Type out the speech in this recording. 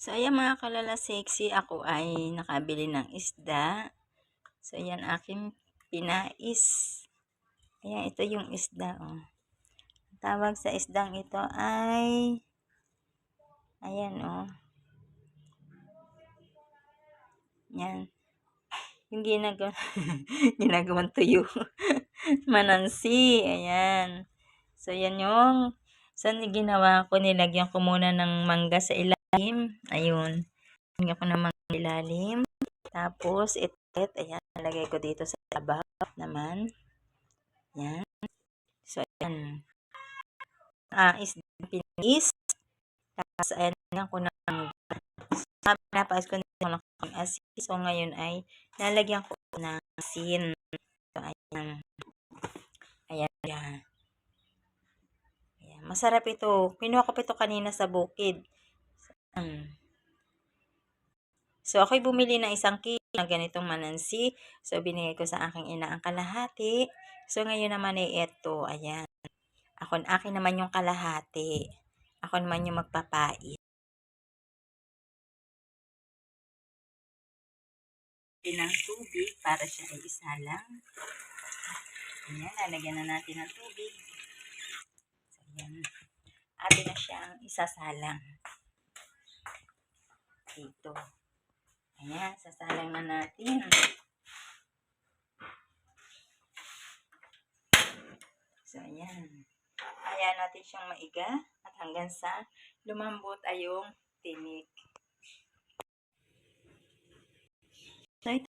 So, ayan mga kalala sexy, ako ay nakabili ng isda. So, ayan aking pinais. Ayan, ito yung isda, oh. Ang Tawag sa isdang ito ay, ayan, oh. Yan. Yung ginagawa, ginagawang tuyo. Manansi, ayan. So, yan yung, saan ginawa ko, nilagyan ko muna ng mangga sa ilalim. Ayun. Nilagyan ko sa ilalim. Tapos, itit, ayan, nalagay ko dito sa tabaw naman. Yan. So, ayan. Ah, is pinis. Tapos, ayan, nilagyan ko ng sabi na paas ko na ng asin. So, ngayon ay lalagyan ko ng asin. So, ayan. Ayan, ayan. Ayan. Masarap ito. Kinuha ko pa ito kanina sa bukid. Um, So, ako'y bumili ng isang kilo na ganitong manansi. So, binigay ko sa aking ina ang kalahati. So, ngayon naman ay ito. Ayan. Ako, akin naman yung kalahati. Ako naman yung magpapait. ng tubig para siya ay isalang. Ayan, lalagyan na natin ng tubig. So, ayan. Atin na siyang isasalang. Dito. Ayan, sasalang na natin. So, ayan. Ayan natin siyang maiga at hanggang sa lumambot ay yung tinik. So.